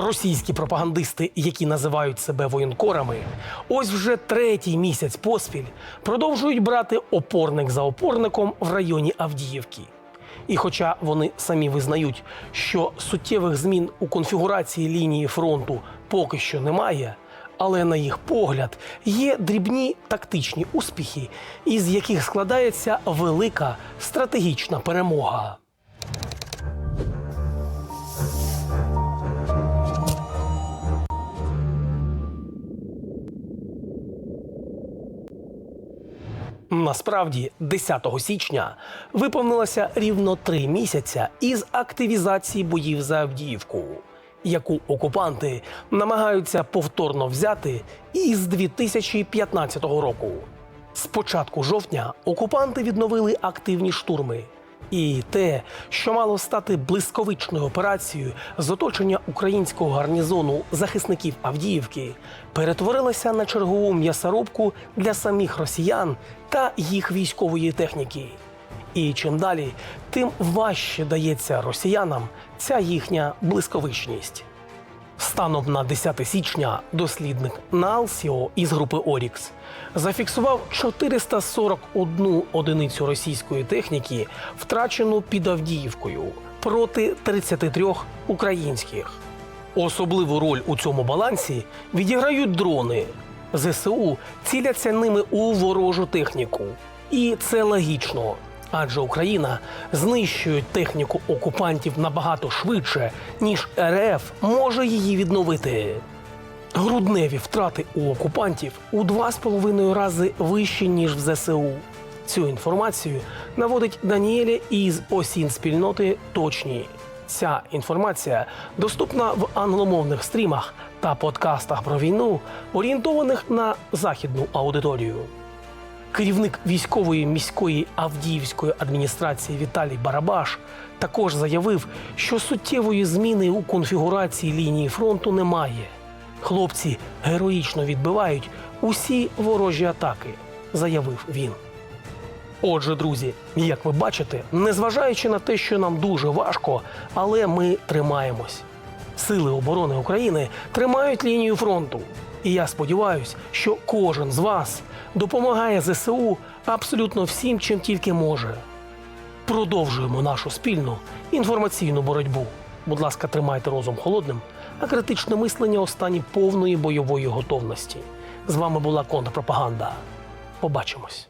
Російські пропагандисти, які називають себе воєнкорами, ось вже третій місяць поспіль продовжують брати опорник за опорником в районі Авдіївки. І хоча вони самі визнають, що суттєвих змін у конфігурації лінії фронту поки що немає, але на їх погляд є дрібні тактичні успіхи, із яких складається велика стратегічна перемога. Насправді, 10 січня виповнилося рівно три місяця із активізації боїв за Авдіївку, яку окупанти намагаються повторно взяти із 2015 року. З початку жовтня окупанти відновили активні штурми. І те, що мало стати блискавичною операцією з оточення українського гарнізону захисників Авдіївки, перетворилося на чергову м'ясорубку для самих росіян та їх військової техніки. І чим далі, тим важче дається росіянам ця їхня блисковичність. Станом на 10 січня дослідник Налсіо із групи Орікс зафіксував 441 одиницю російської техніки, втрачену під Авдіївкою проти 33 українських. Особливу роль у цьому балансі відіграють дрони. ЗСУ ціляться ними у ворожу техніку. І це логічно. Адже Україна знищує техніку окупантів набагато швидше, ніж РФ може її відновити. Грудневі втрати у окупантів у два з половиною рази вищі, ніж в ЗСУ. Цю інформацію наводить Даніеля із осін спільноти точні. Ця інформація доступна в англомовних стрімах та подкастах про війну, орієнтованих на західну аудиторію. Керівник військової міської Авдіївської адміністрації Віталій Барабаш також заявив, що суттєвої зміни у конфігурації лінії фронту немає. Хлопці героїчно відбивають усі ворожі атаки, заявив він. Отже, друзі, як ви бачите, незважаючи на те, що нам дуже важко, але ми тримаємось. Сили оборони України тримають лінію фронту. І я сподіваюся, що кожен з вас допомагає ЗСУ абсолютно всім, чим тільки може. Продовжуємо нашу спільну інформаційну боротьбу. Будь ласка, тримайте розум холодним, а критичне мислення у стані повної бойової готовності. З вами була контрпропаганда. Побачимось.